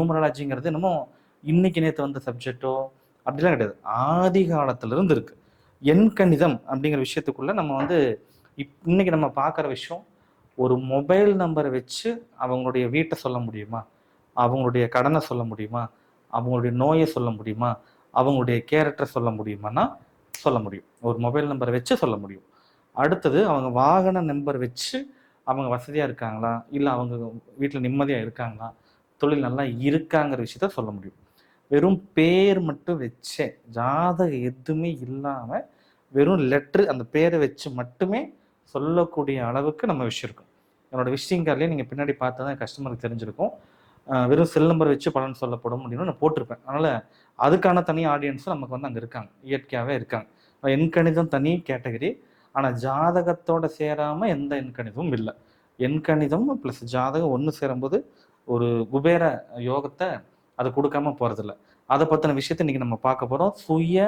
நியூமராலஜிங்கிறது என்னமோ இன்னைக்கு நேற்று வந்த சப்ஜெக்டோ அப்படிலாம் கிடையாது. ஆதி காலத்திலிருந்து இருக்கு. எண் கணிதம் அப்படிங்கிற விஷயத்துக்குள்ள நம்ம வந்து இப் இன்னைக்கு நம்ம பார்க்குற விஷயம் ஒரு மொபைல் நம்பரை வச்சு அவங்களுடைய வீட்டை சொல்ல முடியுமா? அவங்களுடைய கடனை சொல்ல முடியுமா? அவங்களுடைய நோயை சொல்ல முடியுமா? அவங்களுடைய கேரக்டரை சொல்ல முடியுமானா சொல்ல முடியும். ஒரு மொபைல் நம்பரை வச்சு சொல்ல முடியும். அடுத்தது அவங்க வாகன நம்பர் வச்சு அவங்க வசதியாக இருக்காங்களா? இல்லை அவங்க வீட்டில் நிம்மதியாக இருக்காங்களா? தொழில் நல்லா இருக்காங்கிற விஷயத்த சொல்ல முடியும். வெறும் பேர் மட்டும் வச்சே ஜாதகம் எதுவுமே இல்லாமல் வெறும் லெட்ரு அந்த பேரை வச்சு மட்டுமே சொல்லக்கூடிய அளவுக்கு நம்ம விஷயம் இருக்கும். என்னோட விசிட்டிங் கார்ட்லேயே நீங்கள் பின்னாடி பார்த்தா தான் கஸ்டமருக்கு தெரிஞ்சிருக்கும். வெறும் செல் நம்பர் வச்சு பலன் சொல்லப்படும் அப்படின்னு நான் போட்டிருப்பேன். அதனால் அதுக்கான தனி ஆடியன்ஸும் நமக்கு வந்து அங்கே இருக்காங்க. இயற்கையாகவே இருக்காங்க. எண் கணிதம் தனி கேட்டகரி ஆனால் ஜாதகத்தோட சேராமல் எந்த எண்கணிதமும் இல்லை. எண்கணிதம் ப்ளஸ் ஜாதகம் ஒன்று சேரும்போது ஒரு குபேர யோகத்தை அது கொடுக்காம போகிறதில்ல அதை பற்றின விஷயத்தை இன்றைக்கி நம்ம பார்க்க போகிறோம் சுய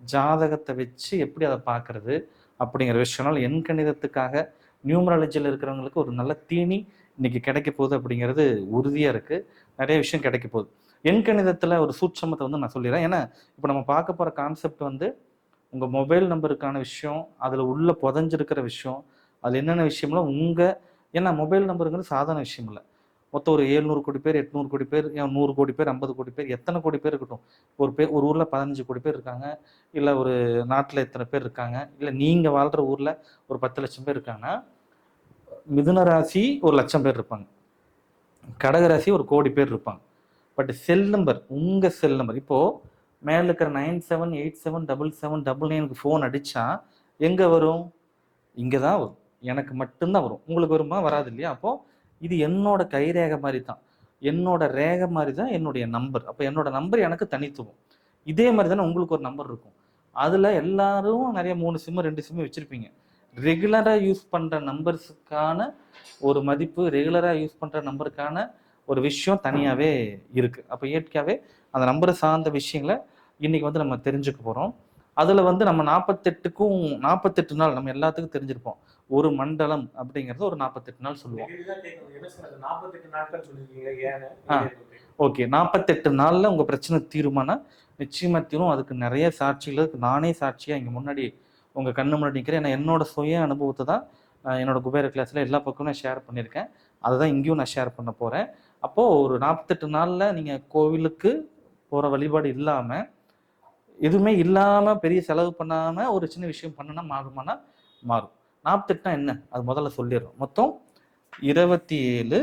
ஜாதகத்தை வச்சு எப்படி அதை பார்க்கறது அப்படிங்கிற விஷயம்னால என் கணிதத்துக்காக நியூமராலஜியில் இருக்கிறவங்களுக்கு ஒரு நல்ல தீனி இன்னைக்கு கிடைக்க போகுது அப்படிங்கிறது உறுதியாக இருக்குது நிறைய விஷயம் கிடைக்க போகுது. எண் கணிதத்தில் ஒரு சூட்சமத்தை வந்து நான் சொல்லிடுறேன். ஏன்னா இப்போ நம்ம பார்க்க போகிற கான்செப்ட் வந்து உங்கள் மொபைல் நம்பருக்கான விஷயம் அதில் உள்ள புதஞ்சிருக்கிற விஷயம் அதில் என்னென்ன விஷயம்லாம் உங்கள் ஏன்னா மொபைல் நம்பருங்கிறது சாதாரண விஷயம் இல்லை. மொத்தம் ஒரு ஏழ்நூறு கோடி பேர் எட்நூறு கோடி பேர் நூறு கோடி பேர் ஐம்பது கோடி பேர் எத்தனை கோடி பேர் இருக்கட்டும். ஒரு பேர் ஒரு ஊரில் பதினஞ்சு கோடி பேர் இருக்காங்க. இல்லை ஒரு நாட்டில் எத்தனை பேர் இருக்காங்க. இல்லை நீங்கள் வாழ்கிற ஊரில் ஒரு பத்து லட்சம் பேர் இருக்காங்கன்னா மிதுன ராசி ஒரு லட்சம் பேர் இருப்பாங்க. கடக ராசி ஒரு கோடி பேர் இருப்பாங்க. பட் செல் நம்பர் உங்கள் செல் நம்பர் இப்போது மேலே இருக்கிற nine seven eight seven double seven double நைனுக்கு ஃபோன் அடித்தா எங்கே வரும்? இங்கே தான் வரும். எனக்கு மட்டும்தான் வரும். உங்களுக்கு வருமா? வராது இல்லையா? அப்போது இது என்னோட கைரேகை மாதிரி தான் என்னோட ரேகை மாதிரி தான் என்னுடைய நம்பர் அப்போ என்னோட நம்பர் எனக்கு தனித்துவம். இதே மாதிரி தானே உங்களுக்கு ஒரு நம்பர் இருக்கும். அதில் எல்லாரும் நிறைய மூணு சிம்மு ரெண்டு சிம்மு வச்சுருப்பீங்க. ரெகுலராக யூஸ் பண்ணுற நம்பர்ஸுக்கான ஒரு மதிப்பு ரெகுலராக யூஸ் பண்ணுற நம்பருக்கான ஒரு விஷயம் தனியாகவே இருக்குது அப்போ இயற்கையாகவே அந்த நம்பரை சார்ந்த விஷயங்களை இன்றைக்கி வந்து நம்ம தெரிஞ்சுக்க போகிறோம் அதில் வந்து நம்ம நாற்பத்தெட்டுக்கும் நாற்பத்தெட்டு நாள் நம்ம எல்லாத்துக்கும் தெரிஞ்சிருப்போம். ஒரு மண்டலம் அப்படிங்கிறது ஒரு நாற்பத்தெட்டு நாள் சொல்லுவோம். ஓகே. நாற்பத்தெட்டு நாளில் உங்கள் பிரச்சனை தீருமானா? நிச்சயமாக தீரும். அதுக்கு நிறைய சாட்சிகள். நானே சாட்சியாக இங்கே முன்னாடி உங்கள் கண்ணு முன்னாடி நிற்கிறேன் ஏன்னா என்னோட சுய அனுபவத்தை தான் என்னோட குபேர கிளாஸில் எல்லா பக்கமும் நான் ஷேர் பண்ணியிருக்கேன். அதை தான் இங்கேயும் நான் ஷேர் பண்ண போகிறேன் அப்போது ஒரு நாற்பத்தெட்டு நாளில் நீங்கள் கோவிலுக்கு போகிற வழிபாடு இல்லாமல் எதுவுமே இல்லாமல் பெரிய செலவு பண்ணாமல் ஒரு சின்ன விஷயம் பண்ணுனா மாறுமானா? மாறும். நாற்பத்தெட்டுனா என்ன? அது முதல்ல சொல்லிடுறோம். மொத்தம் இருபத்தி ஏழு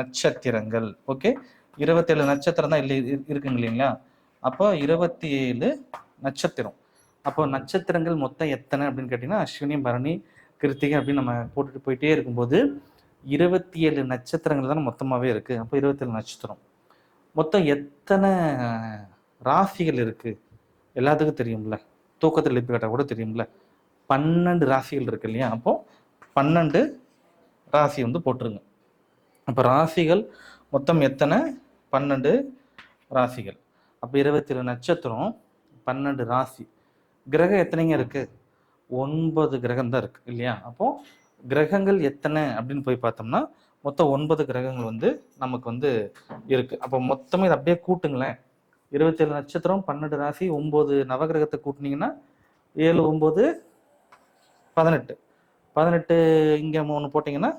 நட்சத்திரங்கள். ஓகே? இருபத்தேழு நட்சத்திரம் தான் இல்லை இருக்குங்க இல்லைங்களா? அப்போ இருபத்தி ஏழு நட்சத்திரம். அப்போ நட்சத்திரங்கள் மொத்தம் எத்தனை அப்படின்னு கேட்டிங்கன்னா அஸ்வினி பரணி கிருத்திகை அப்படின்னு நம்ம போட்டுட்டு போயிட்டே இருக்கும்போது இருபத்தி ஏழு நட்சத்திரங்கள் தானே மொத்தமாகவே இருக்குது அப்போ இருபத்தேழு நட்சத்திரம். மொத்தம் எத்தனை ராசிகள் இருக்குது எல்லாத்துக்கும் தெரியும்ல. தூக்கத்தில் எழுப்பி கேட்டால் கூட தெரியும்ல. பன்னெண்டு ராசிகள் இருக்கு இல்லையா? அப்போ பன்னெண்டு ராசி வந்து போட்டுருங்க. அப்போ ராசிகள் மொத்தம் எத்தனை? பன்னெண்டு ராசிகள். அப்போ இருபத்தேழு நட்சத்திரம் பன்னெண்டு ராசி. கிரகம் எத்தனைங்க இருக்கு? ஒன்பது கிரகம் தான் இருக்கு இல்லையா? அப்போ கிரகங்கள் எத்தனை அப்படின்னு போய் பார்த்தோம்னா மொத்தம் ஒன்பது கிரகங்கள் வந்து நமக்கு வந்து இருக்கு. அப்போ மொத்தமே இதை அப்படியே கூட்டுங்களேன். இருபத்தேழு நட்சத்திரம் பன்னெண்டு ராசி ஒன்பது நவகிரகத்தை கூட்டினீங்கன்னா ஏழு ஒம்பது பதினெட்டு. பதினெட்டு இங்கே மூணு போட்டிங்கன்னா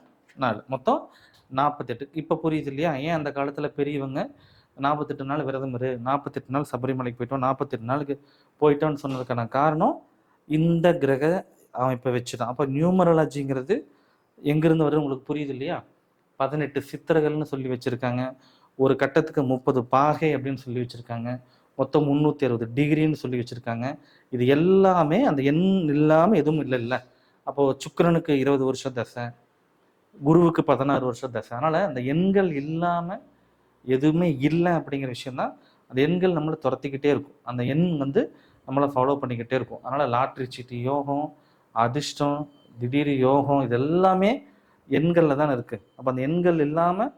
நாலு. மொத்தம் நாற்பத்தெட்டு இப்போ புரியுது இல்லையா? ஏன் அந்த காலத்தில் பெரியவங்க நாற்பத்தெட்டு நாள் விரதம் இரு நாற்பத்தெட்டு நாள் சபரிமலைக்கு போயிட்டோம் நாற்பத்தெட்டு நாளுக்கு போயிட்டோம்னு சொன்னதுக்கான காரணம் இந்த கிரக அமைப்பை வச்சு தான் அப்போ நியூமரலஜிங்கிறது எங்கேருந்து வருது உங்களுக்கு புரியுது இல்லையா? பதினெட்டு சித்திரங்கள்னு சொல்லி வச்சுருக்காங்க. ஒரு கட்டத்துக்கு முப்பது பாகை அப்படின்னு சொல்லி வச்சுருக்காங்க. மொத்தம் முந்நூற்றி அறுபது டிகிரின்னு சொல்லி வச்சுருக்காங்க. இது எல்லாமே அந்த எண் இல்லாமல் எதுவும் இல்லை இல்லை. அப்போது சுக்கரனுக்கு இருபது வருஷம் தசை குருவுக்கு பதினாறு வருஷம் தசை. அதனால் அந்த எண்கள் இல்லாமல் எதுவுமே இல்லை அப்படிங்கிற விஷயம்தான் அந்த எண்கள் நம்மளை துரத்திக்கிட்டே இருக்கும். அந்த எண் வந்து நம்மளை ஃபாலோ பண்ணிக்கிட்டே இருக்கும். அதனால் லாட்ரி சீட்டு யோகம் அதிர்ஷ்டம் திடீர் யோகம் இது எல்லாமே எண்களில் தான் இருக்குது அப்போ அந்த எண்கள் இல்லாமல்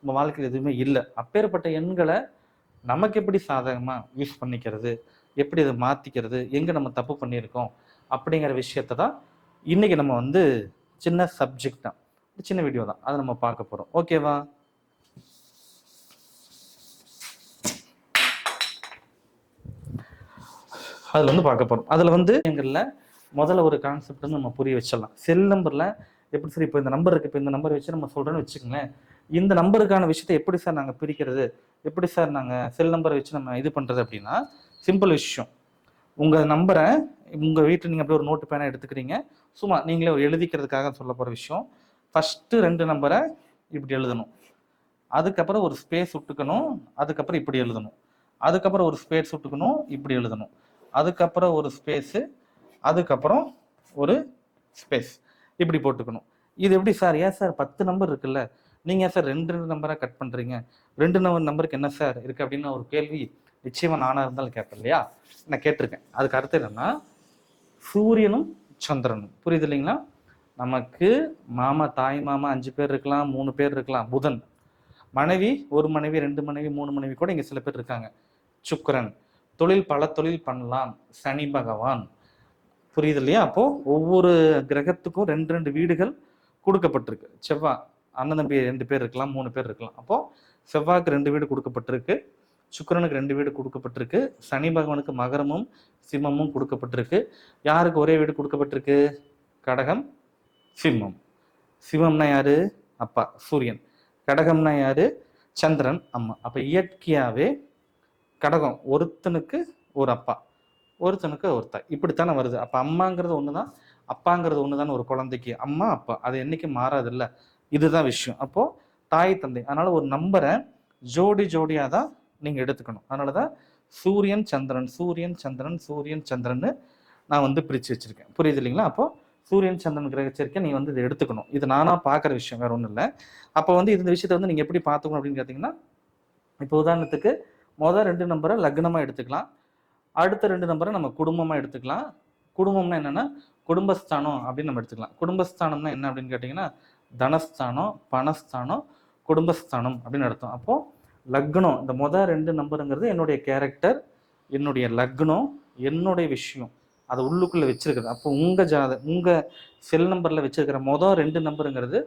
நம்ம வாழ்க்கையில் எதுவுமே இல்லை. அப்பேற்பட்ட எண்களை நமக்கு எப்படி சாதகமாக யூஸ் பண்ணிக்கிறது? எப்படி இதை மாற்றிக்கிறது எங்கே நம்ம தப்பு பண்ணியிருக்கோம்? அப்படிங்கிற விஷயத்த தான் இன்றைக்கி நம்ம வந்து சின்ன சப்ஜெக்ட் தான். சின்ன வீடியோ தான். அதை நம்ம பார்க்க போகிறோம் ஓகேவா அதில் வந்து பார்க்க போகிறோம் அதில் வந்து எங்களில் முதல்ல ஒரு கான்செப்ட் வந்து நம்ம புரிய வச்சிடலாம். செல் நம்பரில் எப்படி சார் இப்போ இந்த நம்பர் இருக்குது இப்போ இந்த நம்பர் வச்சு நம்ம சொல்கிறேன்னு வச்சுக்கோங்களேன். இந்த நம்பருக்கான விஷயத்தை எப்படி சார் நாங்கள் பிரிக்கிறது? எப்படி சார் நாங்கள் செல் நம்பரை வச்சு நம்ம இது பண்ணுறது அப்படின்னா சிம்பிள் விஷயம். உங்கள் நம்பரை உங்கள் வீட்டில் நீங்கள் அப்படியே ஒரு நோட்டு பேனை எடுத்துக்கிறீங்க. சும்மா நீங்களே எழுதிக்கிறதுக்காக சொல்ல போகிற விஷயம். ஃபஸ்ட்டு ரெண்டு நம்பரை இப்படி எழுதணும். அதுக்கப்புறம் ஒரு ஸ்பேஸ் விட்டுக்கணும் அதுக்கப்புறம் இப்படி எழுதணும். அதுக்கப்புறம் ஒரு ஸ்பேஸ் விட்டுக்கணும் இப்படி எழுதணும். அதுக்கப்புறம் ஒரு ஸ்பேஸு அதுக்கப்புறம் ஒரு ஸ்பேஸ் இப்படி போட்டுக்கணும். இது எப்படி சார்? ஏன் சார்? பத்து நம்பர் இருக்குல்ல. நீங்கள் ஏன் சார் ரெண்டு ரெண்டு நம்பராக கட் பண்ணுறீங்க ரெண்டு நம்பர் நம்பருக்கு என்ன சார் இருக்குது அப்படின்னு ஒரு கேள்வி நிச்சயமாக நானாக இருந்தாலும் கேட்பேன் இல்லையா? நான் கேட்டிருக்கேன். அதுக்கு அர்த்தம் என்னென்னா சூரியனும் சந்திரனும். புரியுது இல்லைங்களா? நமக்கு மாமா தாய் மாமா அஞ்சு பேர் இருக்கலாம் மூணு பேர் இருக்கலாம். புதன். மனைவி ஒரு மனைவி ரெண்டு மனைவி மூணு மனைவி கூட இங்கே சில பேர் இருக்காங்க. சுக்கரன். தொழில் பல தொழில் பண்ணலாம். சனி பகவான். புரியுது இல்லையா அப்போ ஒவ்வொரு கிரகத்துக்கும் ரெண்டு ரெண்டு வீடுகள் கொடுக்கப்பட்டிருக்கு. செவ்வாய் அண்ணன் தம்பி ரெண்டு பேர் இருக்கலாம் மூணு பேர் இருக்கலாம். அப்போ செவ்வாய்க்கு ரெண்டு வீடு கொடுக்கப்பட்டிருக்கு சுக்கரனுக்கு ரெண்டு வீடு கொடுக்கப்பட்டிருக்கு சனி பகவானுக்கு மகரமும் சிம்மமும் கொடுக்கப்பட்டிருக்கு. யாருக்கு ஒரே வீடு கொடுக்கப்பட்டிருக்கு? கடகம் சிம்மம். சிவம்னா யாரு? அப்பா சூரியன். கடகம்னா யாரு? சந்திரன் அம்மா. அப்ப இயற்கையாவே கடகம் ஒருத்தனுக்கு ஒரு அப்பா. ஒருத்தனுக்கு ஒருத்தன். இப்படித்தானே வருது. அப்போ அம்மாங்கிறது ஒன்று தான் அப்பாங்கிறது ஒண்ணுதான் ஒரு குழந்தைக்கு. அம்மா அப்பா அது என்னைக்கு மாறாதில்ல. இதுதான் விஷயம். அப்போது தாய் தந்தை. அதனால் ஒரு நம்பரை ஜோடி ஜோடியாக தான் நீங்கள் எடுத்துக்கணும். அதனாலதான் சூரியன் சந்திரன் சூரியன் சந்திரன் சூரியன் சந்திரன் நான் வந்து பிரித்து வச்சுருக்கேன். புரியுது இல்லைங்களா? அப்போது சூரியன் சந்திரன் கிரகச்சரிக்கை நீங்கள் வந்து இதை எடுத்துக்கணும். இது நானாக பார்க்குற விஷயம் வேறு ஒன்றும் இல்லை. அப்போ வந்து இந்த விஷயத்தை வந்து நீங்கள் எப்படி பார்த்துக்கணும் அப்படின்னு கேட்டிங்கன்னா இப்போ உதாரணத்துக்கு மொதல் ரெண்டு நம்பரை லக்னமாக எடுத்துக்கலாம். அடுத்த ரெண்டு நம்பரை நம்ம குடும்பமாக எடுத்துக்கலாம். குடும்பம்னா என்னென்னா குடும்பஸ்தானம் அப்படின்னு நம்ம எடுத்துக்கலாம். குடும்பஸ்தானம்னா என்ன அப்படின்னு கேட்டிங்கன்னா தனஸ்தானம் பணஸ்தானம் குடும்பஸ்தானம் அப்படின்னு அர்த்தம். அப்போது லக்னம் இந்த மொதல் ரெண்டு நம்பருங்கிறது என்னுடைய கேரக்டர் என்னுடைய லக்னம் என்னுடைய விஷயம். அதை உள்ளுக்குள்ளே வச்சுருக்குது அப்போ உங்கள் ஜாத உங்கள் செல் நம்பரில் வச்சுருக்கிற மொதல் ரெண்டு நம்பருங்கிறது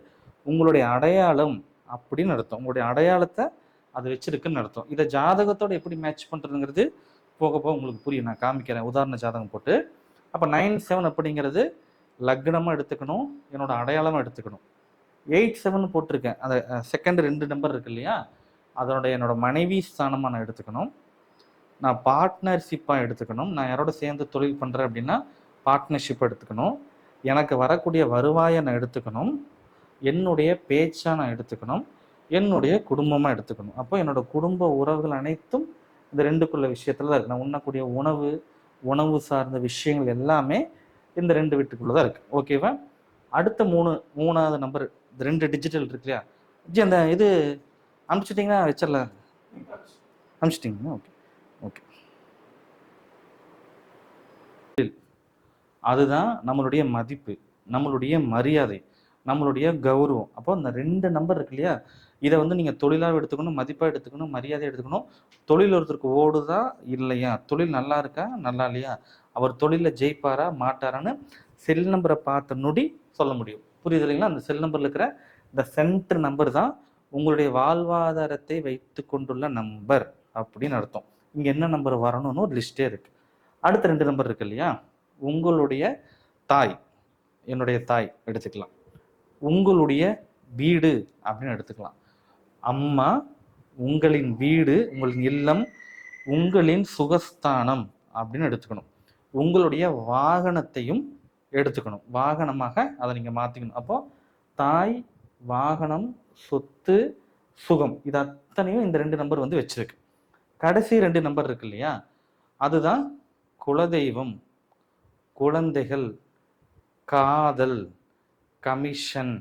உங்களுடைய அடையாளம் அப்படின்னு அர்த்தம். உங்களுடைய அடையாளத்தை அது வச்சுருக்குன்னு அர்த்தம். இதை ஜாதகத்தோடு எப்படி மேட்ச் பண்ணுறதுங்கிறது போக போக உங்களுக்கு புரியும். நான் காமிக்கிறேன். உதாரண ஜாதகம் போட்டு. அப்போ நைன் செவன் அப்படிங்கிறது லக்னமாக எடுத்துக்கணும். என்னோட அடையாளமாக எடுத்துக்கணும். எயிட் செவன் போட்டிருக்கேன். அந்த செகண்ட் ரெண்டு நம்பர் இருக்கு இல்லையா? அதனுடைய என்னோட மனைவி ஸ்தானமாக நான் எடுத்துக்கணும். நான் பார்ட்னர்ஷிப்பாக எடுத்துக்கணும். நான் யாரோட சேர்ந்து தொழில் பண்ணுறேன் அப்படின்னா பார்ட்னர்ஷிப் எடுத்துக்கணும். எனக்கு வரக்கூடிய வருவாயை நான் எடுத்துக்கணும். என்னுடைய பேச்சை நான் எடுத்துக்கணும். என்னுடைய குடும்பமாக எடுத்துக்கணும். அப்போ என்னோட குடும்ப உறவுகள் அனைத்தும் இந்த ரெண்டுக்குள்ள விஷயத்துல தான் இருக்கு. நான் உண்ணக்கூடிய உணவு உணவு சார்ந்த விஷயங்கள் எல்லாமே இந்த ரெண்டு வீட்டுக்குள்ள தான் இருக்கு. ஓகேவா அடுத்த மூணு மூணாவது நம்பர் இந்த ரெண்டு டிஜிட்டல் இருக்கு இல்லையா? ஜி அந்த இது அனுப்பிச்சிட்டிங்கன்னா வச்சிடலாம். அனுப்பிச்சிட்டிங்களா? ஓகே ஓகே அதுதான் நம்மளுடைய மதிப்பு நம்மளுடைய மரியாதை. நம்மளுடைய கௌரவம். அப்போ இந்த ரெண்டு நம்பர் இருக்கு இல்லையா? இதை வந்து நீங்கள் தொழிலாக எடுத்துக்கணும் மதிப்பாக எடுத்துக்கணும் மரியாதை எடுத்துக்கணும். தொழில் ஒருத்தருக்கு ஓடுதா இல்லையா? தொழில் நல்லா இருக்கா? நல்லா இல்லையா? அவர் தொழிலில் ஜெயிப்பாரா மாட்டாரான்னு செல் நம்பரை பார்த்த நொடி சொல்ல முடியும். புரியுது இல்லைங்களா? அந்த செல் நம்பரில் இருக்கிற இந்த சென்டர் நம்பர் தான் உங்களுடைய வாழ்வாதாரத்தை வைத்து கொண்டுள்ள நம்பர் அப்படின்னு அர்த்தம். இங்கே என்ன நம்பர் வரணும்னு ஒரு லிஸ்டே இருக்கு. அடுத்த ரெண்டு நம்பர் இருக்கு இல்லையா? உங்களுடைய தாய் என்னுடைய தாய் எடுத்துக்கலாம். உங்களுடைய வீடு அப்படின்னு எடுத்துக்கலாம். அம்மா உங்களின் வீடு உங்களின் இல்லம் உங்களின் சுகஸ்தானம் அப்படின்னு எடுத்துக்கணும். உங்களுடைய வாகனத்தையும் எடுத்துக்கணும். வாகனமாக அதை நீங்கள் மாற்றிக்கணும் அப்போது தாய் வாகனம் சொத்து சுகம். இது அத்தனையும் இந்த ரெண்டு நம்பர் வந்து வச்சுருக்கு. கடைசி ரெண்டு நம்பர் இருக்கு இல்லையா? அதுதான் குலதெய்வம் குழந்தைகள் காதல். கமிஷன்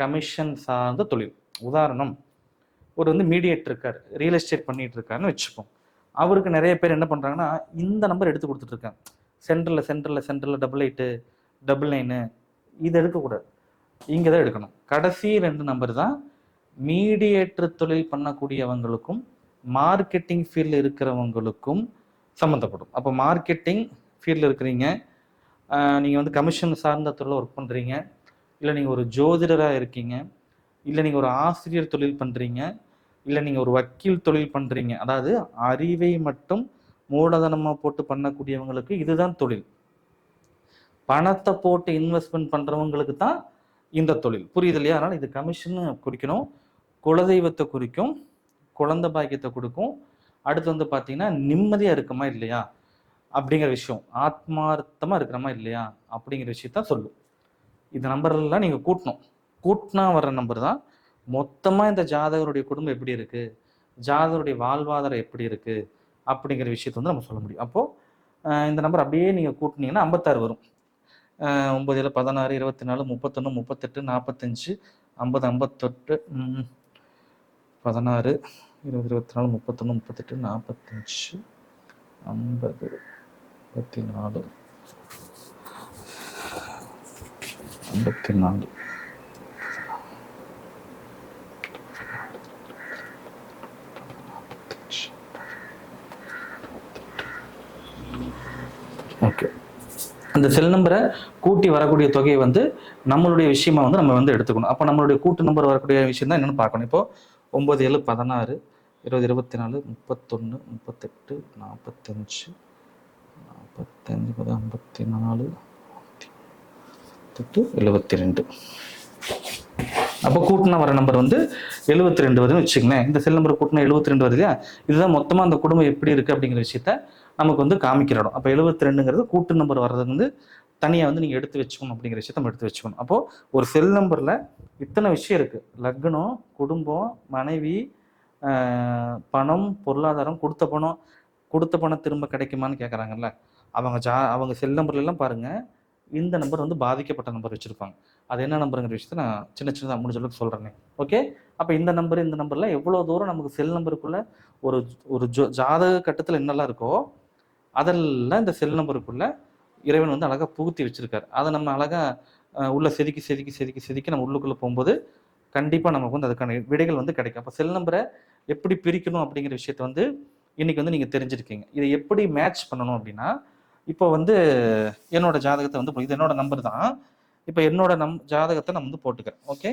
கமிஷன் சார்ந்த தொழில். உதாரணம் ஒரு வந்து மீடியேட் இருக்கார். ரியல் எஸ்டேட் பண்ணிட்டு இருக்காருன்னு வச்சுப்போம். அவருக்கு நிறைய பேர் என்ன பண்ணுறாங்கன்னா இந்த நம்பர் எடுத்து கொடுத்துட்ருக்கேன் சென்டரில் சென்டரில் சென்டரில் டபுள் எயிட்டு டபுள் நைனு இது எடுக்கக்கூடாது. இங்கே தான் எடுக்கணும். கடைசி ரெண்டு நம்பர் தான் மீடியேட்டர் தொழில் பண்ணக்கூடியவங்களுக்கும் மார்க்கெட்டிங் ஃபீல்டில் இருக்கிறவங்களுக்கும் சம்மந்தப்படும். அப்போ மார்க்கெட்டிங் ஃபீல்டில் இருக்கிறீங்க. நீங்கள் வந்து கமிஷன் சார்ந்த தொழில் ஒர்க் பண்ணுறீங்க இல்லை நீங்கள் ஒரு ஜோதிடராக இருக்கீங்க இல்லை நீங்கள் ஒரு ஆசிரியர் தொழில் பண்ணுறீங்க இல்லை நீங்கள் ஒரு வக்கீல் தொழில் பண்ணுறீங்க அதாவது அறிவை மட்டும் மூலதனமாக போட்டு பண்ணக்கூடியவங்களுக்கு இதுதான் தொழில். பணத்தை போட்டு இன்வெஸ்ட்மெண்ட் பண்ணுறவங்களுக்கு தான் இந்த தொழில். புரியுது இல்லையா? அதனால் இது கமிஷன் குறிக்கணும் குலதெய்வத்தை குறிக்கும் குழந்தை பாக்கியத்தை கொடுக்கும். அடுத்து வந்து பார்த்தீங்கன்னா நிம்மதியாக இருக்குமா இல்லையா? அப்படிங்கிற விஷயம். ஆத்மார்த்தமாக இருக்கிறோமா இல்லையா? அப்படிங்கிற விஷயத்தான் சொல்லும். இந்த நம்பர்லாம் நீங்கள் கூட்டணும். கூட்டினா வர்ற நம்பர் தான் மொத்தமாக இந்த ஜாதகருடைய குடும்பம் எப்படி இருக்குது ஜாதகருடைய வாழ்வாதாரம் எப்படி இருக்குது அப்படிங்கிற விஷயத்த வந்து நம்ம சொல்ல முடியும். அப்போது இந்த நம்பர் அப்படியே நீங்கள் கூட்டினீங்கன்னா ஐம்பத்தாறு வரும். ஒம்பது ஏழு பதினாறு இருபத்தி நாலு முப்பத்தொன்று முப்பத்தெட்டு நாற்பத்தஞ்சு ஐம்பது ஐம்பத்தெட்டு பதினாறு இருபது இருபத்தி நாலு முப்பத்தொன்று முப்பத்தெட்டு நாற்பத்தஞ்சு ஐம்பது இருபத்தி நாலு ஐம்பத்தி நாலு ஓகே. அந்த செல் நம்பரை கூட்டி வரக்கூடிய தொகையை வந்து நம்மளுடைய விஷயமா வந்து நம்ம வந்து எடுத்துக்கணும். அப்போ நம்மளுடைய கூட்டு நம்பர் வரக்கூடிய விஷயம் தான் என்னென்னு பார்க்கணும். இப்போ ஒம்பது ஏழு பதினாறு இருபது இருபத்தி நாலு முப்பத்தொன்று முப்பத்தெட்டு நாற்பத்தஞ்சு நாற்பத்தஞ்சு ஐம்பத்தி நாலு எட்டு எழுபத்தி ரெண்டு அப்போ கூட்டினா வர நம்பர் வந்து எழுபத்தி ரெண்டு வருதுன்னு வச்சுக்கங்களேன். இந்த செல் நம்பர் கூட்டினா எழுபத்தி ரெண்டு வருது இல்லையா? இதுதான் மொத்தமாக அந்த குடும்பம் எப்படி இருக்குது அப்படிங்கிற விஷயத்த நமக்கு வந்து காமிக்கிற இடம். அப்போ எழுபத்தி ரெண்டுங்கிறது கூட்டு நம்பர் வர்றது வந்து தனியாக வந்து நீங்கள் எடுத்து வச்சுக்கணும் அப்படிங்கிற விஷயத்த நம்ம எடுத்து வச்சுக்கணும். அப்போது ஒரு செல் நம்பரில் இத்தனை விஷயம் இருக்குது லக்னம் குடும்பம் மனைவி பணம் பொருளாதாரம் கொடுத்த பணம் கொடுத்த பணம் திரும்ப கிடைக்குமான்னு கேட்குறாங்கல்ல அவங்க ஜா அவங்க செல் நம்பர்லாம் பாருங்கள் இந்த நம்பர் வந்து பாதிக்கப்பட்ட நம்பர் வச்சுருப்பாங்க. அது என்ன நம்பருங்கிற விஷயத்த நான் சின்ன சின்னதாக முடிஞ்ச அளவுக்கு சொல்கிறேனே ஓகே அப்போ இந்த நம்பர் இந்த நம்பரில் எவ்வளோ தூரம் நமக்கு செல் நம்பருக்குள்ளே ஒரு ஒரு ஜோ ஜாதக கட்டத்தில் என்னெல்லாம் இருக்கோ அதெல்லாம் இந்த செல் நம்பருக்குள்ள இறைவன் வந்து அழகாக புகுத்தி வச்சிருக்காரு. அதை நம்ம அழகாக உள்ள செதுக்கி செதுக்கி செதுக்கி செதுக்கி நம்ம உள்ளுக்குள்ளே போகும்போது கண்டிப்பாக நமக்கு வந்து அதுக்கான விடைகள் வந்து கிடைக்கும். அப்போ செல் நம்பரை எப்படி பிரிக்கணும் அப்படிங்கிற விஷயத்த வந்து இன்னைக்கு வந்து நீங்கள் தெரிஞ்சிருக்கீங்க. இதை எப்படி மேட்ச் பண்ணணும் அப்படின்னா இப்போ வந்து என்னோட ஜாதகத்தை வந்து இது என்னோட நம்பர் தான். இப்போ என்னோட நம் ஜாதகத்தை நான் வந்து போட்டுக்கிறேன். ஓகே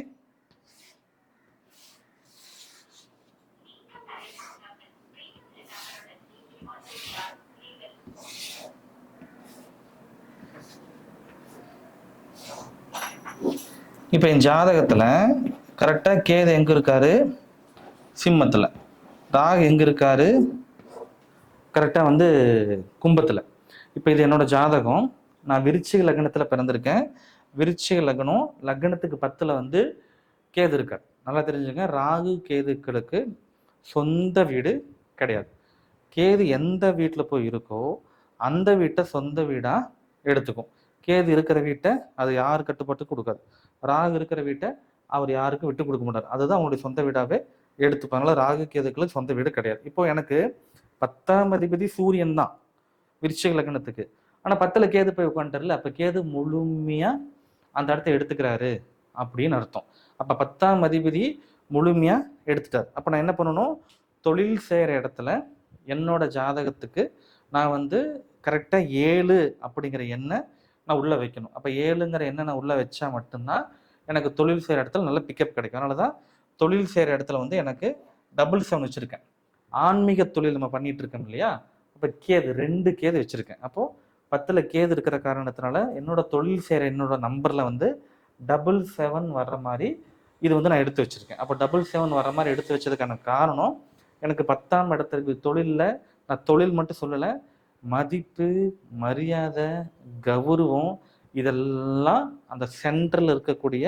இப்போ என் ஜாதகத்தில் கரெக்டாக கேது எங்கே இருக்காரு? சிம்மத்தில். ராகு எங்கே இருக்காரு? கரெக்டாக வந்து கும்பத்தில். இப்போ இது என்னோட ஜாதகம். நான் விருச்சிக லக்னத்தில் பிறந்திருக்கேன். விருச்சிக லக்னம் லக்னத்துக்கு பத்தில் வந்து கேது இருக்கார். நல்லா தெரிஞ்சுங்க. ராகு கேதுக்களுக்கு சொந்த வீடு கிடையாது. கேது எந்த வீட்டில் போய் இருக்கோ அந்த வீட்டை சொந்த வீடாக எடுத்துக்கும். கேது இருக்கிற வீட்டை அது யார் கட்டுப்பட்டு கொடுக்காது. ராகு இருக்கிற வீட்டை அவர் யாருக்கும் விட்டு கொடுக்க மாட்டார். அதுதான் அவங்களுடைய சொந்த வீடாகவே எடுத்துப்பாங்களா ராகு கேதுக்களுக்கு சொந்த வீடு கிடையாது. இப்போ எனக்கு பத்தாம் அதிபதி சூரியன் தான். விருச்சிக லக்னத்துக்கு ஆனால் பத்தில் கேது போய் உட்காந்துட்டார்ல அப்போ கேது முழுமையாக அந்த இடத்த எடுத்துக்கிறாரு அப்படின்னு அர்த்தம். அப்போ பத்தாம் அதிபதி முழுமையாக எடுத்துட்டார். அப்போ நான் என்ன பண்ணணும்? தொழில் செய்கிற இடத்துல என்னோட ஜாதகத்துக்கு நான் வந்து கரெக்டாக ஏழு அப்படிங்கிற எண்ணை நான் உள்ளே வைக்கணும். அப்போ ஏழுங்கிற எண்ணை நான் உள்ளே வச்சா மட்டும்தான் எனக்கு தொழில் செய்கிற இடத்துல நல்ல பிக்கப் கிடைக்கும். அதனால தான் தொழில் செய்கிற இடத்துல வந்து எனக்கு டபுள் செவன் வச்சுருக்கேன். ஆன்மீக தொழில் நம்ம பண்ணிகிட்டு இருக்கோம் இல்லையா? அப்போ கேது ரெண்டு கேது வச்சுருக்கேன். அப்போது பத்தில் கேது இருக்கிற காரணத்தினால என்னோட தொழில் செய்கிற என்னோட நம்பரில் வந்து டபுள் செவன் வர்ற மாதிரி இது வந்து நான் எடுத்து வச்சுருக்கேன். அப்போ டபுள் செவன் வர மாதிரி எடுத்து வச்சதுக்கான காரணம் எனக்கு பத்தாம் இடத்துக்கு தொழிலில் நான் தொழில் மட்டும் சொல்லலை மதிப்பு மரியாதை கௌரவம் இதெல்லாம் அந்த சென்ட்ரல் இருக்கக்கூடிய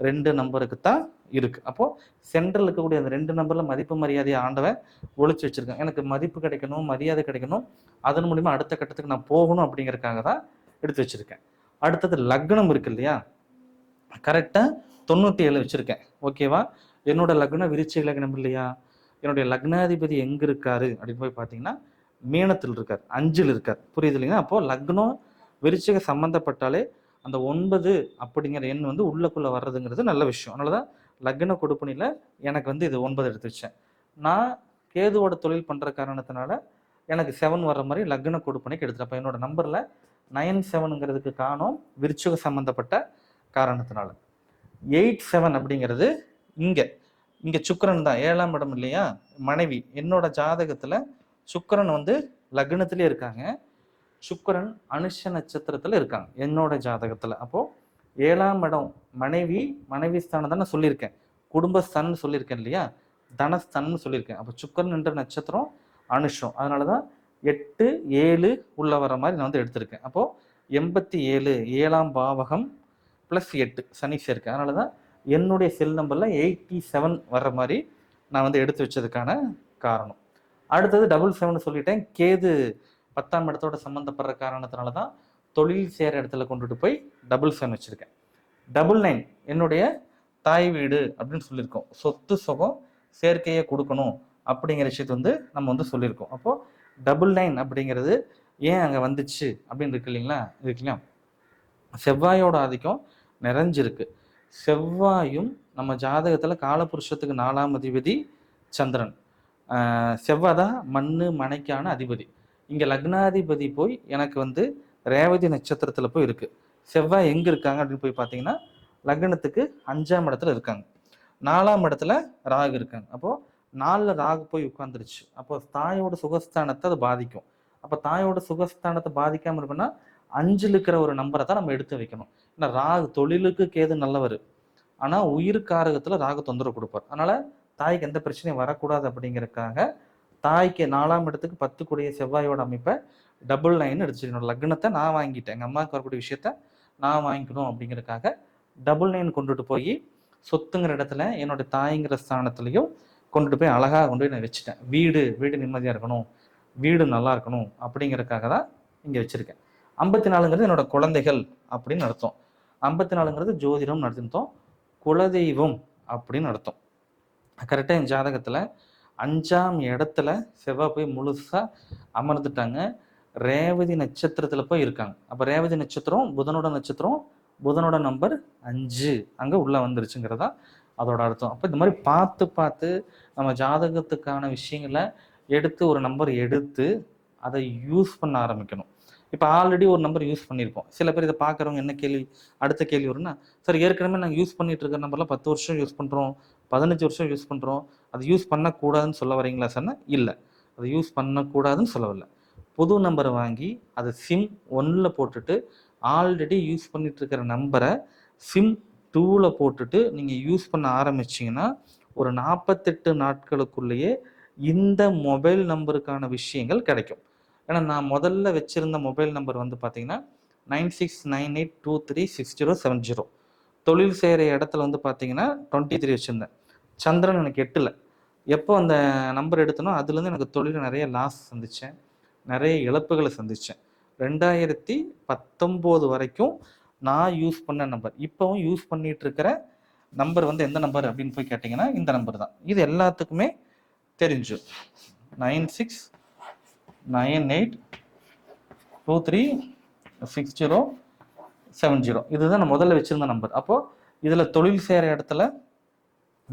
ரெண்டு நம்பருக்கு தான் இருக்கு. அப்போ சென்ட்ரல் இருக்கக்கூடிய அந்த ரெண்டு நம்பர்ல மதிப்பு மரியாதையை ஆண்டவன் ஒழிச்சு வச்சிருக்கேன். எனக்கு மதிப்பு கிடைக்கணும் மரியாதை கிடைக்கணும் அதன் மூலியமா அடுத்த கட்டத்துக்கு நான் போகணும் அப்படிங்கறதுக்காக தான் எடுத்து வச்சிருக்கேன். அடுத்தது லக்னம் இருக்கு இல்லையா? கரெக்டா தொண்ணூத்தி ஏழு வச்சிருக்கேன். ஓகேவா என்னோட லக்னம் விருச்சிக லக்னம் இல்லையா? என்னுடைய லக்னாதிபதி எங்க இருக்காரு? அப்படின்னு போய் பார்த்தீங்கன்னா மீனத்தில் இருக்கார். அஞ்சில் இருக்கார். புரியுது இல்லைங்கன்னா அப்போ லக்னம் விருச்சிக சம்பந்தப்பட்டாலே அந்த ஒன்பது அப்படிங்கிற எண் வந்து உள்ளக்குள்ள வர்றதுங்கிறது நல்ல விஷயம். அதனால தான் லக்ன கொடுப்பனியில் எனக்கு வந்து இது ஒன்பது எடுத்து வச்சேன் நான் கேதுவோட தொழில் பண்ணுற காரணத்தினால எனக்கு செவன் வர்ற மாதிரி லக்ன கொடுப்பனைக்கு எடுத்துட்டேன். அப்போ என்னோட நம்பரில் நைன் செவனுங்கிறதுக்கு காணும் விருச்சுக சம்மந்தப்பட்ட காரணத்தினால. எயிட் செவன் அப்படிங்கிறது இங்கே. இங்கே சுக்கரன் தான். ஏழாம் இடம் இல்லையா? மனைவி. என்னோட ஜாதகத்தில் சுக்கரன் வந்து லக்னத்திலே இருக்காங்க. சுக்கரன் அனுஷ நட்சத்திரத்தில் இருக்காங்க. என்னோட ஜாதகத்தில். அப்போது ஏழாம் இடம் மனைவி மனைவி ஸ்தானம் தான் நான் சொல்லியிருக்கேன். குடும்பஸ்தான் சொல்லியிருக்கேன் இல்லையா? தனஸ்தான் சொல்லியிருக்கேன். அப்போ சுக்கரன் என்ற நட்சத்திரம் அனுஷம். அதனால தான் எட்டு ஏழு உள்ள வர மாதிரி நான் வந்து எடுத்திருக்கேன். அப்போ எண்பத்தி ஏழு ஏழாம் பாவகம் ப்ளஸ் எட்டு சனி சேர்க்கேன் அதனால தான் என்னுடைய செல் நம்பரில் எயிட்டி செவன் வர்ற மாதிரி நான் வந்து எடுத்து வச்சதுக்கான காரணம். அடுத்தது டபுள் செவன் சொல்லிட்டேன். கேது பத்தாம் இடத்தோட சம்மந்தப்படுற காரணத்தினால தான் தொழில் சேர இடத்துல கொண்டுட்டு போய் டபுள் செவன் வச்சுருக்கேன். டபுள் நைன் என்னுடைய தாய் வீடு அப்படின்னு சொல்லியிருக்கோம். சொத்து சுகம் சேர்க்கையை கொடுக்கணும் அப்படிங்கிற விஷயத்தை வந்து நம்ம வந்து சொல்லியிருக்கோம். அப்போது டபுள் நைன் அப்படிங்கிறது ஏன் அங்கே வந்துச்சு அப்படின்னு இருக்கு இல்லைங்களா? இருக்கு இல்லையா? செவ்வாயோட ஆதிக்கம் நிறைஞ்சிருக்கு. செவ்வாயும் நம்ம ஜாதகத்தில் காலபுருஷத்துக்கு நாலாம் அதிபதி சந்திரன். செவ்வாய் தான் மண் மனைக்கான அதிபதி. இங்கே லக்னாதிபதி போய் எனக்கு வந்து ரேவதி நட்சத்திரத்தில் போய் இருக்கு. செவ்வாய் எங்கே இருக்காங்க அப்படின்னு போய் பார்த்தீங்கன்னா லக்னத்துக்கு அஞ்சாம் இடத்துல இருக்காங்க. நாலாம் இடத்துல ராகு இருக்காங்க. அப்போது நாலில் ராகு போய் உட்காந்துருச்சு அப்போ தாயோட சுகஸ்தானத்தை அது பாதிக்கும். அப்போ தாயோட சுகஸ்தானத்தை பாதிக்காமல் இருக்குன்னா அஞ்சில் இருக்கிற ஒரு நம்பரை தான் நம்ம எடுத்து வைக்கணும். ஏன்னா ராகு தொழிலுக்கு கேது நல்லவர். ஆனால் உயிருக்காரகத்தில் ராகு தொந்தரவு கொடுப்பார். அதனால தாய்க்கு எந்த பிரச்சனையும் வரக்கூடாது அப்படிங்கிறதுக்காக தாய்க்கு நாலாம் இடத்துக்கு பத்து கூடிய செவ்வாயோட அமைப்பை டபுள் நைன் எடுத்துக்கணும் லக்னத்தை நான் வாங்கிட்டேன். எங்கள் அம்மாவுக்கு வரக்கூடிய விஷயத்த நான் வாங்கிக்கணும் அப்படிங்கிறதுக்காக டபுள் நைன் கொண்டுட்டு போய் சொத்துங்கிற இடத்துல என்னோட தாய்ங்கிற ஸ்தானத்துலையும் கொண்டுட்டு போய் அழகாக கொண்டு போய் நான் வச்சுட்டேன். வீடு வீடு நிம்மதியாக இருக்கணும். வீடு நல்லா இருக்கணும் அப்படிங்கிறதுக்காக தான் இங்கே வச்சுருக்கேன். ஐம்பத்தி நாலுங்கிறது என்னோட குழந்தைகள் அப்படின்னு அர்த்தம். ஐம்பத்தி நாலுங்கிறது ஜோதிடம் நடத்தினோம். குலதெய்வம் அப்படின்னு அர்த்தம். கரெக்டாக என் ஜாதகத்தில் அஞ்சாம் இடத்துல செவ்வாய் போய் முழுசாக அமர்ந்துட்டாங்க. ரேவதி நட்சத்திரத்தில் போய் இருக்காங்க. அப்போ ரேவதி நட்சத்திரம் புதனோட நட்சத்திரம் புதனோட நம்பர் அஞ்சு. அங்கே உள்ளே வந்துருச்சுங்கிறதா அதோட அர்த்தம். அப்போ இந்த மாதிரி பார்த்து பார்த்து நம்ம ஜாதகத்துக்கான விஷயங்களை எடுத்து ஒரு நம்பர் எடுத்து அதை யூஸ் பண்ண ஆரம்பிக்கணும். இப்போ ஆல்ரெடி ஒரு நம்பர் யூஸ் பண்ணியிருப்போம் சில பேர் இதை பார்க்குறவங்க என்ன கேள்வி? அடுத்த கேள்வி வரும்னா சார் ஏற்கனவே நாங்கள் யூஸ் பண்ணிட்டு இருக்கிற நம்பர்லாம் பத்து வருஷம் யூஸ் பண்ணுறோம் பதினஞ்சு வருஷம் யூஸ் பண்ணுறோம் அது யூஸ் பண்ணக்கூடாதுன்னு சொல்ல வரீங்களா சார்னா இல்லை. அது யூஸ் பண்ணக்கூடாதுன்னு சொல்லவில்லை. புது நம்பரை வாங்கி அதை சிம் ஒன்னில் போட்டுட்டு ஆல்ரெடி யூஸ் பண்ணிட்டு இருக்கிற நம்பரை சிம் டூவில் போட்டுட்டு நீங்கள் யூஸ் பண்ண ஆரம்பிச்சிங்கன்னா ஒரு நாற்பத்தெட்டு நாட்களுக்குள்ளேயே இந்த மொபைல் நம்பருக்கான விஷயங்கள் கிடைக்கும். ஏன்னா நான் முதல்ல வச்சுருந்த மொபைல் நம்பர் வந்து பார்த்தீங்கன்னா nine six nine eight two three six zero seven zero தொழில் செய்கிற இடத்துல வந்து பார்த்தீங்கன்னா டுவெண்ட்டி த்ரீ வச்சுருந்தேன். சந்திரன் எனக்கு எட்டில். எப்போ அந்த நம்பர் எடுத்தனோ அதுலேருந்து எனக்கு தொழில் நிறைய லாஸ் சந்தித்தேன் நிறைய இழப்புகளை சந்தித்தேன் ரெண்டாயிரத்தி பத்தொம்போது வரைக்கும் நான் யூஸ் பண்ண நம்பர் இப்போவும் யூஸ் பண்ணிட்டு இருக்கிற நம்பர் வந்து எந்த நம்பர் அப்படின்னு போய் கேட்டிங்கன்னா இந்த நம்பர் தான். இது எல்லாத்துக்குமே தெரிஞ்சு. Nine six nine eight two three six zero seven zero. இதுதான் நான் முதல்ல வச்சுருந்த நம்பர் அப்போது இதில் தொழில் செய்கிற இடத்துல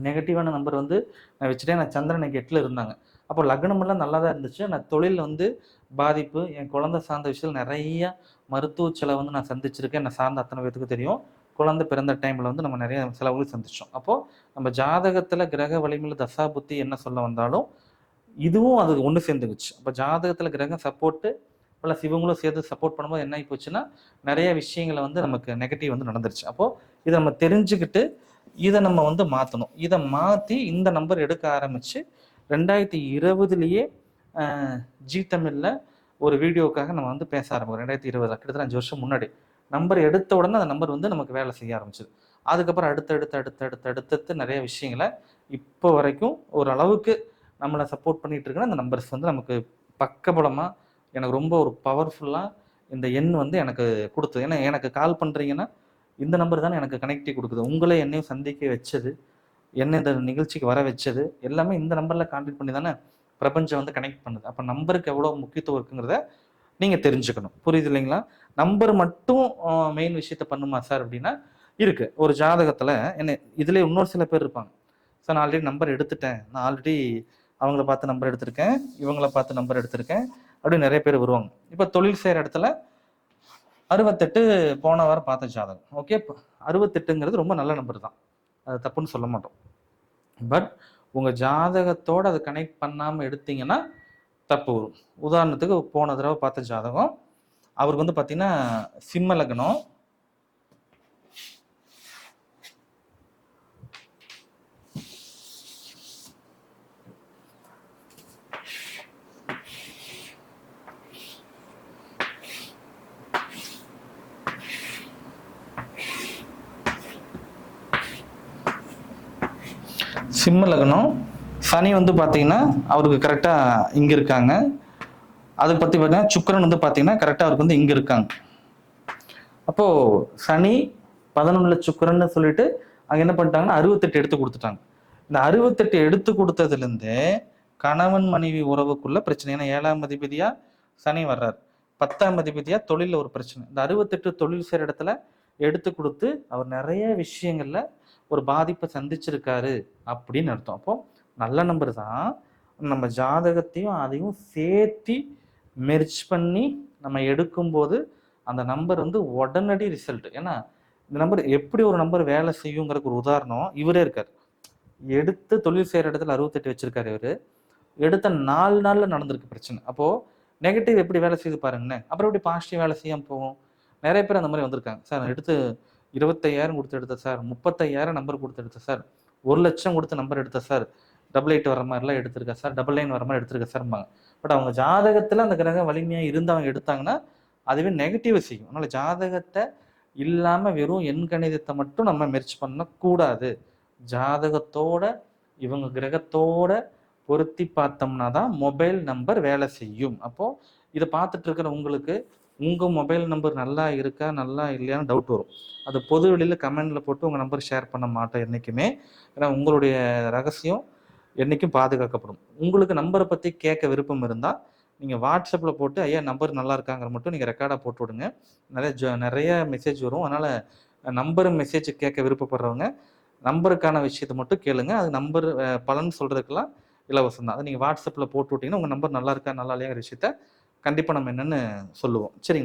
நெகட்டிவான நம்பர் வந்து நான் வச்சுட்டேன். நான் சந்திரன் எனக்கு எட்டில் இருந்தாங்க. அப்போ லக்னமெல்லாம் நல்லா தான் இருந்துச்சு. நான் தொழில் வந்து பாதிப்பு என் குழந்தை சார்ந்த விஷயத்தில் நிறைய மருத்துவ செலவு வந்து நான் சந்திச்சிருக்கேன். என்னை சார்ந்த அத்தனை பேத்துக்கு தெரியும். குழந்தை பிறந்த டைமில் வந்து நம்ம நிறைய செலவுகள் சந்திச்சோம். அப்போது நம்ம ஜாதகத்தில் கிரக வலிமையில் தசா புத்தி என்ன சொல்ல வந்தாலும் இதுவும் அது ஒன்று சேர்ந்துக்குச்சு. அப்போ ஜாதகத்தில் கிரகம் சப்போர்ட்டு ப்ளஸ் இவங்களும் சேர்த்து சப்போர்ட் பண்ணும்போது என்ன ஆகி போச்சுன்னா நிறைய விஷயங்களை வந்து நமக்கு நெகட்டிவ் வந்து நடந்துருச்சு. அப்போது இதை நம்ம தெரிஞ்சுக்கிட்டு இதை நம்ம வந்து மாற்றணும் இதை மாற்றி இந்த நம்பர் எடுக்க ஆரம்பித்து ரெண்டாயிரத்தி இருபதுலேயே ஜி தமிழில் ஒரு வீடியோக்காக நம்ம வந்து பேச ஆரம்பிக்கும் ரெண்டாயிரத்தி இருபது கிட்டத்தட்ட அஞ்சு வருஷம் முன்னாடி. நம்பர் எடுத்த உடனே அந்த நம்பர் வந்து நமக்கு வேலை செய்ய ஆரம்பிச்சது. அதுக்கப்புறம் அடுத்தடுத்து அடுத்தடுத்து அடுத்தடுத்து நிறைய விஷயங்களை இப்போ வரைக்கும் ஓரளவுக்கு நம்மளை சப்போர்ட் பண்ணிட்டு இருக்கிற அந்த நம்பர்ஸ் வந்து நமக்கு பக்கபலமாக எனக்கு ரொம்ப ஒரு பவர்ஃபுல்லாக இந்த எண் வந்து எனக்கு கொடுத்தது. ஏன்னா எனக்கு கால் பண்ணுறீங்கன்னா இந்த நம்பர் தானே எனக்கு கனெக்டி கொடுக்குது. உங்களை என்னையும் சந்திக்க வச்சது. என்ன இந்த நிகழ்ச்சிக்கு வர வச்சது எல்லாமே இந்த நம்பரில் கான்டாக்ட் பண்ணி தானே பிரபஞ்சம் வந்து கனெக்ட் பண்ணுது. அப்போ நம்பருக்கு எவ்வளோ முக்கியத்துவம் இருக்குங்கிறத நீங்கள் தெரிஞ்சுக்கணும். புரியுது இல்லைங்களா? நம்பர் மட்டும் மெயின் விஷயத்த பண்ணுமா சார் அப்படின்னா இருக்கு. ஒரு ஜாதகத்தில் என்ன இதுலேயே இன்னொரு சில பேர் இருப்பாங்க. சார் நான் ஆல்ரெடி நம்பர் எடுத்துட்டேன். நான் ஆல்ரெடி அவங்கள பார்த்து நம்பர் எடுத்திருக்கேன். இவங்கள பார்த்து நம்பர் எடுத்திருக்கேன். அப்படின்னு நிறைய பேர் வருவாங்க. இப்போ தொழில் செய்கிற இடத்துல அறுபத்தெட்டு போன வாரம் பார்த்த ஜாதகம். ஓகே? அறுபத்தெட்டுங்கிறது ரொம்ப நல்ல நம்பர் தான். அது தப்புன்னு சொல்ல மாட்டோம். பட் உங்கள் ஜாதகத்தோடு அதை கனெக்ட் பண்ணாமல் எடுத்தீங்கன்னா தப்பு வரும். உதாரணத்துக்கு போன தடவை பார்த்த ஜாதகம் அவருக்கு வந்து பார்த்தீங்கன்னா சிம்ம லக்னம் சிம்ம லக்னம். சனி வந்து பார்த்தீங்கன்னா அவருக்கு கரெக்டாக இங்கே இருக்காங்க. அதை பற்றி பார்த்தீங்கன்னா சுக்கிரன் வந்து பார்த்தீங்கன்னா கரெக்டாக அவருக்கு வந்து இங்கே இருக்காங்க. அப்போது சனி பதினொன்றுல சுக்கரன்னு சொல்லிட்டு அங்கே என்ன பண்ணிட்டாங்கன்னா அறுபத்தெட்டு எடுத்து கொடுத்துட்டாங்க. இந்த அறுபத்தெட்டு எடுத்து கொடுத்ததுலேருந்தே கணவன் மனைவி உறவுக்குள்ள பிரச்சனை. ஏன்னா ஏழாம் அதிபதியா சனி வர்றார். பத்தாம் அதிபதியா தொழிலில் ஒரு பிரச்சனை. இந்த அறுபத்தெட்டு தொழில் செய்கிற இடத்துல எடுத்து கொடுத்து அவர் நிறைய விஷயங்கள்ல ஒரு பாதிப்பை சந்திச்சிருக்காரு அப்படின்னு அர்த்தம். அப்போ நல்ல நம்பர் தான். நம்ம ஜாதகத்தையும் அதையும் சேர்த்தி மெர்ச் பண்ணி நம்ம எடுக்கும்போது அந்த நம்பர் வந்து உடனடி ரிசல்ட் ஏன்னா இந்த நம்பர் எப்படி ஒரு நம்பர் வேலை செய்யுங்கிறதுக்கு ஒரு உதாரணம் இவரே இருக்கார். எடுத்து தொழில் செய்கிற இடத்துல அறுபத்தெட்டு வச்சிருக்காரு இவர். எடுத்த நாலு நாளில் நடந்திருக்கு பிரச்சனை. அப்போது நெகட்டிவ் எப்படி வேலை செய்து பாருங்கண்ணே அப்புறம் எப்படி பாசிட்டிவ் வேலை செய்யாமல் போகும்? நிறைய பேர் அந்த மாதிரி வந்திருக்காங்க. சார் எடுத்து இருபத்தையாயிரம் கொடுத்து எடுத்தேன் சார். முப்பத்தையாயிரம் நம்பர் கொடுத்து எடுத்தேன் சார். ஒரு லட்சம் கொடுத்து நம்பர் எடுத்தேன் சார். டபுள் எயிட் வர மாதிரிலாம் எடுத்திருக்கேன் சார். டபுள் நைன் வர மாதிரி எடுத்திருக்கேன் சார்ம்பாங்க. பட் அவங்க ஜாதகத்தில் அந்த கிரகம் வலிமையாக இருந்தவங்க எடுத்தாங்கன்னா அதுவே நெகட்டிவ் செய்யும். அதனால் ஜாதகத்தை இல்லாமல் வெறும் எண் கணிதத்தை மட்டும் நம்ம முயற்சி பண்ணக்கூடாது. ஜாதகத்தோட இவங்க கிரகத்தோட பொருத்தி பார்த்தோம்னா தான் மொபைல் நம்பர் வேலை செய்யும். அப்போது இதை பார்த்துட்டு இருக்கிற உங்களுக்கு உங்கள் மொபைல் நம்பர் நல்லா இருக்கா நல்லா இல்லையான்னு டவுட் வரும். அது பொது வெளியில் கமெண்டில் போட்டு உங்கள் நம்பர் ஷேர் பண்ண மாட்டேன் என்றைக்குமே ஏன்னா உங்களுடைய ரகசியம் என்னைக்கும் பாதுகாக்கப்படும். உங்களுக்கு நம்பரை பற்றி கேட்க விருப்பம் இருந்தால் நீங்கள் வாட்ஸ்அப்பில் போட்டு ஐயா நம்பர் நல்லா இருக்காங்கிற மட்டும் நீங்கள் ரெக்கார்டாக போட்டு விடுங்க. நிறைய ஜோ நிறைய மெசேஜ் வரும். அதனால் நம்பர் மெசேஜ் கேட்க விருப்பப்படுறவங்க நம்பருக்கான விஷயத்தை மட்டும் கேளுங்க. அது நம்பர் பலன் சொல்கிறதுக்கெல்லாம் இலவசம் தான். அதை நீங்கள் வாட்ஸ்அப்பில் போட்டு விட்டீங்கன்னா உங்கள் நம்பர் நல்லா இருக்கா நல்லா இல்லையாங்கிற விஷயத்த கண்டிப்பாக நம்ம என்னென்னு சொல்லுவோம். சரிங்க